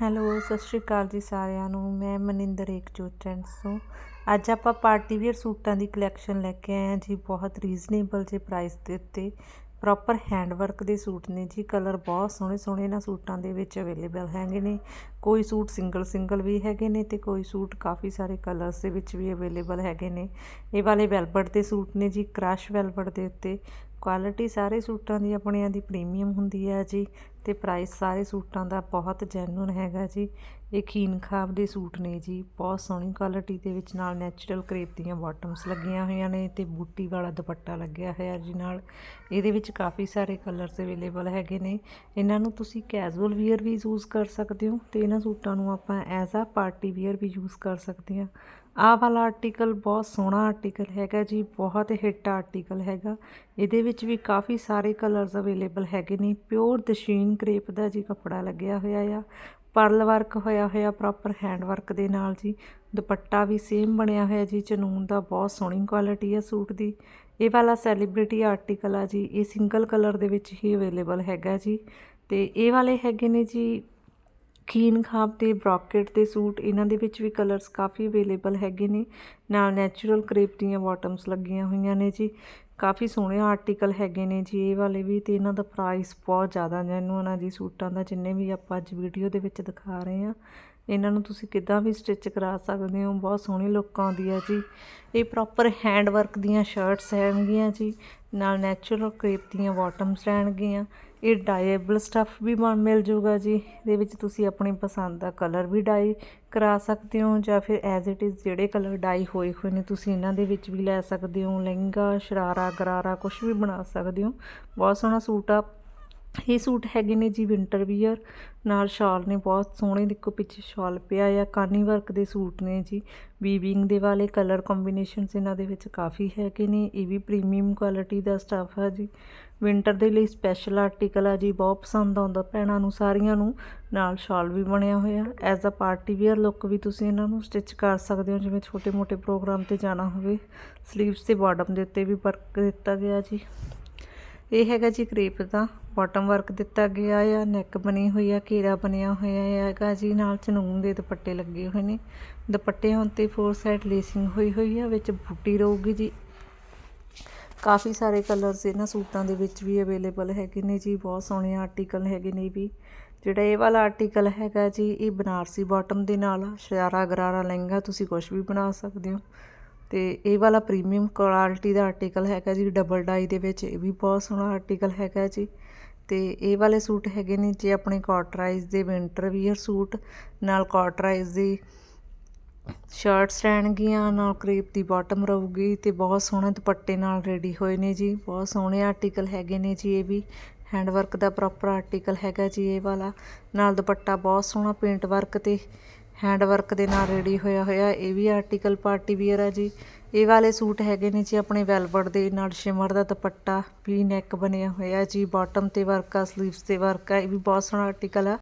Hello, ਸਤਿ ਸ਼੍ਰੀ ਅਕਾਲ ਜੀ ਸਾਰਿਆਂ ਨੂੰ। ਮੈਂ ਮਨਿੰਦਰ ਏਕਜੋਤ ਟ੍ਰੈਂਡਸ ਤੋਂ। ਅੱਜ ਆਪਾਂ ਪਾਰਟੀ ਵੇਅਰ ਸੂਟਾਂ ਦੀ ਕਲੈਕਸ਼ਨ ਲੈ ਕੇ ਆਏ ਹਾਂ। ਜੀ, ਬਹੁਤ ਰੀਜ਼ਨੇਬਲ ਜੇ ਪ੍ਰਾਈਸ ਦੇ ਉੱਤੇ। ਪ੍ਰੋਪਰ ਹੈਂਡਵਰਕ ਦੇ ਸੂਟ ਨੇ ਜੀ। ਕਲਰ ਬਹੁਤ ਸੋਹਣੇ ਸੋਹਣੇ ਇਹਨਾਂ ਸੂਟਾਂ ਦੇ ਵਿੱਚ ਅਵੇਲੇਬਲ ਹੈਗੇ ਨੇ। ਕੋਈ ਸੂਟ ਸਿੰਗਲ ਸਿੰਗਲ ਵੀ ਹੈਗੇ ਨੇ ਤੇ ਕੋਈ ਸੂਟ ਕਾਫੀ ਸਾਰੇ ਕਲਰਸ ਦੇ ਵਿੱਚ ਵੀ ਅਵੇਲੇਬਲ ਹੈਗੇ ਨੇ। ਇਹ ਵਾਲੇ ਵੈਲਵਟ ਦੇ ਸੂਟ ਨੇ ਜੀ। ਕ੍ਰਸ਼ ਵੈਲਵਟ ਦੇ ਉੱਤੇ। ਕੁਆਲਿਟੀ ਸਾਰੇ ਸੂਟਾਂ ਦੀ ਆਪਣਿਆਂ ਦੀ ਪ੍ਰੀਮੀਅਮ ਹੁੰਦੀ ਹੈ ਜੀ। ਅਤੇ ਪ੍ਰਾਈਸ ਸਾਰੇ ਸੂਟਾਂ ਦਾ ਬਹੁਤ ਜੈਨੂਅਨ ਹੈਗਾ ਜੀ। ਇਹ ਖੀਨ ਖਾਬ ਦੇ ਸੂਟ ਨੇ ਜੀ। ਬਹੁਤ ਸੋਹਣੀ ਕੁਆਲਿਟੀ ਦੇ ਵਿੱਚ ਨਾਲ ਨੈਚੁਰਲ ਕਰੇਪ ਦੀਆਂ ਬਾਟਮਸ ਲੱਗੀਆਂ ਹੋਈਆਂ ਨੇ ਤੇ ਬੂਟੀ ਵਾਲਾ ਦੁਪੱਟਾ ਲੱਗਿਆ ਹੋਇਆ ਜੀ ਨਾਲ। ਇਹਦੇ ਵਿੱਚ ਕਾਫੀ ਸਾਰੇ ਕਲਰਸ ਅਵੇਲੇਬਲ ਹੈਗੇ ਨੇ। ਇਹਨਾਂ ਨੂੰ ਤੁਸੀਂ ਕੈਜੂਅਲ ਵੀਅਰ ਵੀ ਯੂਜ਼ ਕਰ ਸਕਦੇ ਹੋ ਤੇ ਇਹਨਾਂ ਸੂਟਾਂ ਨੂੰ ਆਪਾਂ as a party wear we use ਕਰ ਸਕਦੇ ਹਾਂ। ਆਹ ਵਾਲਾ ਆਰਟੀਕਲ ਬਹੁਤ ਸੋਹਣਾ ਆਰਟੀਕਲ ਹੈਗਾ ਜੀ, ਬਹੁਤ ਹਿੱਟ ਆਰਟੀਕਲ ਹੈਗਾ। ਇਹਦੇ ਵਿੱਚ ਵੀ ਕਾਫੀ ਸਾਰੇ ਕਲਰਸ ਅਵੇਲੇਬਲ ਹੈਗੇ ਨੇ। ਪਿਓਰ ਦਸ਼ੀਨ ਕਰੇਪ ਦਾ ਜੀ ਕੱਪੜਾ ਲੱਗਿਆ ਹੋਇਆ ਆ, ਪਰਲ ਵਰਕ ਹੋਇਆ ਹੋਇਆ ਪ੍ਰੋਪਰ ਹੈਂਡ ਵਰਕ ਦੇ ਨਾਲ ਜੀ। ਦੁਪੱਟਾ ਵੀ ਸੇਮ ਬਣਿਆ ਹੋਇਆ ਜੀ, ਚਨੂਨ ਦਾ ਬਹੁਤ ਸੋਹਣੀ ਕੁਆਲਿਟੀ ਹੈ ਸੂਟ ਦੀ। ਇਹ ਵਾਲਾ ਸੈਲੀਬ੍ਰਿਟੀ ਆਰਟੀਕਲ ਆ ਜੀ, ਇਹ ਸਿੰਗਲ ਕਲਰ ਦੇ ਵਿੱਚ ਹੀ ਅਵੇਲੇਬਲ ਹੈਗਾ ਜੀ। ਤੇ ਇਹ ਵਾਲੇ ਹੈਗੇ ਨੇ ਜੀ, ਖੀਨ ਖਾਬ ਤੇ ਬ੍ਰੋਕੇਟ ਦੇ ਸੂਟ, ਇਹਨਾਂ ਦੇ ਵਿੱਚ ਵੀ ਕਲਰਸ ਕਾਫੀ ਅਵੇਲੇਬਲ ਹੈਗੇ ਨੇ। ਨਾਲ ਨੈਚੁਰਲ ਕਰੇਪ ਦੀਆਂ ਬਾਟਮਸ ਲੱਗੀਆਂ ਹੋਈਆਂ ਨੇ ਜੀ। ਕਾਫੀ ਸੋਹਣੇ ਆਰਟੀਕਲ ਹੈਗੇ ਨੇ ਜੀ, ਇਹ ਵਾਲੇ ਵੀ ਤੇ ਇਹਨਾਂ ਦਾ ਪ੍ਰਾਈਸ ਬਹੁਤ ਜ਼ਿਆਦਾ ਜੈਨੂਨ ਆ ਜੀ ਸੂਟਾਂ ਦਾ ਜਿੰਨੇ ਵੀ ਆਪਾਂ ਅੱਜ ਵੀਡੀਓ ਦੇ ਵਿੱਚ ਦਿਖਾ ਰਹੇ ਆ ਇਹਨਾਂ ਨੂੰ ਤੁਸੀਂ ਕਿੱਦਾਂ ਵੀ ਸਟਿਚ ਕਰਾ ਸਕਦੇ ਹੋ, ਬਹੁਤ ਸੋਹਣੀ ਲੁੱਕ ਆਉਂਦੀ ਹੈ ਜੀ। ਇਹ ਪ੍ਰੋਪਰ ਹੈਂਡ ਵਰਕ ਦੀਆਂ ਸ਼ਰਟਸ ਹੈਗੀਆਂ ਜੀ, ਨਾਲ ਨੈਚੁਰਲ ਕ੍ਰੇਪ ਦੀਆਂ ਬਾਟਮਸ ਰਹਿਣਗੀਆਂ। ਇਹ ਡਾਈਏਬਲ ਸਟੱਫ ਵੀ ਬਣ ਮਿਲ ਜੂਗਾ ਜੀ, ਇਹਦੇ ਵਿੱਚ ਤੁਸੀਂ ਆਪਣੀ ਪਸੰਦ ਦਾ ਕਲਰ ਵੀ ਡਾਈ ਕਰਾ ਸਕਦੇ ਹੋ, ਜਾਂ ਫਿਰ ਐਜ਼ ਇਟ ਇਜ਼ ਜਿਹੜੇ ਕਲਰ ਡਾਈ ਹੋਏ ਹੋਏ ਨੇ, ਤੁਸੀਂ ਇਹਨਾਂ ਦੇ ਵਿੱਚ ਵੀ ਲੈ ਸਕਦੇ ਹੋ। ਲਹਿੰਗਾ, ਸ਼ਰਾਰਾ, ਗਰਾਰਾ ਕੁਝ ਵੀ ਬਣਾ ਸਕਦੇ ਹੋ। ਬਹੁਤ ਸੋਹਣਾ ਸੂਟ ਆ। ਇਹ ਸੂਟ ਹੈਗੇ ਨੇ ਜੀ ਵਿੰਟਰ ਵੀਅਰ ਨਾਲ ਸ਼ਾਲ ਨੇ ਬਹੁਤ ਸੋਹਣੇ, ਦੇਖੋ ਪਿੱਛੇ ਸ਼ਾਲ ਪਿਆ ਆ, ਕਾਨੀ ਵਰਕ ਦੇ ਸੂਟ ਨੇ ਜੀ। ਵੀਵਿੰਗ ਦੇ ਵਾਲੇ ਕਲਰ ਕੰਬੀਨੇਸ਼ਨਸ ਇਹਨਾਂ ਦੇ ਵਿੱਚ ਕਾਫੀ ਹੈਗੇ ਨੇ, ਇਹ ਵੀ ਪ੍ਰੀਮੀਅਮ ਕੁਆਲਿਟੀ ਦਾ ਸਟੱਫ ਆ ਜੀ। ਵਿੰਟਰ ਦੇ ਲਈ ਸਪੈਸ਼ਲ ਆਰਟੀਕਲ ਆ ਜੀ, ਬਹੁਤ ਪਸੰਦ ਆਉਂਦਾ ਭੈਣਾਂ ਨੂੰ, ਸਾਰੀਆਂ ਨੂੰ, ਨਾਲ ਸ਼ਾਲ ਵੀ ਬਣਿਆ ਹੋਇਆ। As a party wear look ਵੀ ਤੁਸੀਂ ਇਹਨਾਂ ਨੂੰ ਸਟਿਚ ਕਰ ਸਕਦੇ ਹੋ, ਜਿਵੇਂ ਛੋਟੇ-ਮੋਟੇ ਪ੍ਰੋਗਰਾਮ ਤੇ ਜਾਣਾ ਹੋਵੇ। ਸਲੀਵਸ ਤੇ ਬਾਟਮ ਦੇ ਉੱਤੇ ਵੀ ਵਰਕ ਦਿੱਤਾ ਗਿਆ ਜੀ। ਇਹ ਹੈਗਾ ਜੀ ਕ੍ਰੇਪ ਦਾ। ਬਾਟਮ ਵਰਕ ਦਿੱਤਾ ਗਿਆ ਆ ਨੈਕ ਬਣੀ ਹੋਈ ਆ ਘੇਰਾ ਬਣਿਆ ਹੋਇਆ ਹੈਗਾ ਜੀ। ਨਾਲ ਚਨੂਨ ਦੇ ਦੁਪੱਟੇ ਲੱਗੇ ਹੋਏ ਨੇ। ਦੁਪੱਟੇ ਹੁਣ ਤੇ ਫੋਰ ਸਾਈਡ ਲੇਸਿੰਗ ਹੋਈ ਹੋਈ ਆ, ਵਿੱਚ ਬੂਟੀ ਰਹੂਗੀ ਜੀ। ਕਾਫੀ ਸਾਰੇ ਕਲਰਸ ਇਹਨਾਂ ਸੂਟਾਂ ਦੇ ਵਿੱਚ ਵੀ ਅਵੇਲੇਬਲ ਹੈਗੇ ਨੇ ਜੀ। ਬਹੁਤ ਸੋਹਣੇ ਆਰਟੀਕਲ ਹੈਗੇ ਨੇ ਵੀ। ਜਿਹੜਾ ਇਹ ਵਾਲਾ ਆਰਟੀਕਲ ਹੈਗਾ ਜੀ, ਇਹ ਬਨਾਰਸੀ ਬਾਟਮ ਦੇ ਨਾਲ ਸ਼ਰਾਰਾ ਗਰਾਰਾ ਲਹਿੰਗਾ ਤੁਸੀਂ ਕੁਝ ਵੀ ਬਣਾ ਸਕਦੇ ਹੋ। ਤੇ ਇਹ ਵਾਲਾ ਪ੍ਰੀਮੀਅਮ ਕੁਆਲਿਟੀ ਦਾ ਆਰਟੀਕਲ ਹੈਗਾ ਜੀ ਡਬਲ ਡਾਈ ਦੇ ਵਿੱਚ, ਇਹ ਵੀ ਬਹੁਤ ਸੋਹਣਾ ਆਰਟੀਕਲ ਹੈਗਾ ਜੀ। ਤੇ ਇਹ ਵਾਲੇ ਸੂਟ ਹੈਗੇ ਨੇ ਜੀ ਆਪਣੇ ਕਾਟਰਾਈਜ਼ ਦੇ ਵਿੰਟਰ ਵੀਅਰ ਸੂਟ, ਨਾਲ ਕਾਟਰਾਈਜ਼ ਦੀ ਸ਼ਰਟਸ ਰਹਿਣਗੀਆਂ, ਨਾਲ ਕ੍ਰੇਪ ਦੀ ਬਾਟਮ ਰਹੂਗੀ ਤੇ ਬਹੁਤ ਸੋਹਣੇ ਦੁਪੱਟੇ ਨਾਲ ਰੈਡੀ ਹੋਏ ਨੇ ਜੀ। ਬਹੁਤ ਸੋਹਣੇ ਆਰਟੀਕਲ ਹੈਗੇ ਨੇ ਜੀ, ਇਹ ਵੀ ਹੈਂਡ ਵਰਕ ਦਾ ਪ੍ਰੋਪਰ ਆਰਟੀਕਲ ਹੈਗਾ ਜੀ ਇਹ ਵਾਲਾ। ਨਾਲ ਦੁਪੱਟਾ ਬਹੁਤ ਸੋਹਣਾ ਪੇਂਟ ਵਰਕ ਤੇ ਹੈਂਡ ਵਰਕ ਦੇ ਨਾਲ ਰੈਡੀ ਹੋਇਆ ਹੋਇਆ, ਇਹ ਵੀ ਆਰਟੀਕਲ ਪਾਰਟੀ ਵੀਅਰ ਆ ਜੀ। ਇਹ ਵਾਲੇ ਸੂਟ ਹੈਗੇ ਨੇ ਜੀ ਆਪਣੇ ਵੈਲਵਟ ਦੇ, ਨਾਲ ਸ਼ਿਮਰ ਦਾ ਦੁਪੱਟਾ ਵੀ ਨੈਕ ਬਣਿਆ ਹੋਇਆ ਜੀ ਬਾਟਮ ਤੇ ਵਰਕ ਆ ਸਲੀਵਸ ਤੇ ਵਰਕ ਆ, ਇਹ ਵੀ ਬਹੁਤ ਸੋਹਣਾ ਆਰਟੀਕਲ ਆ।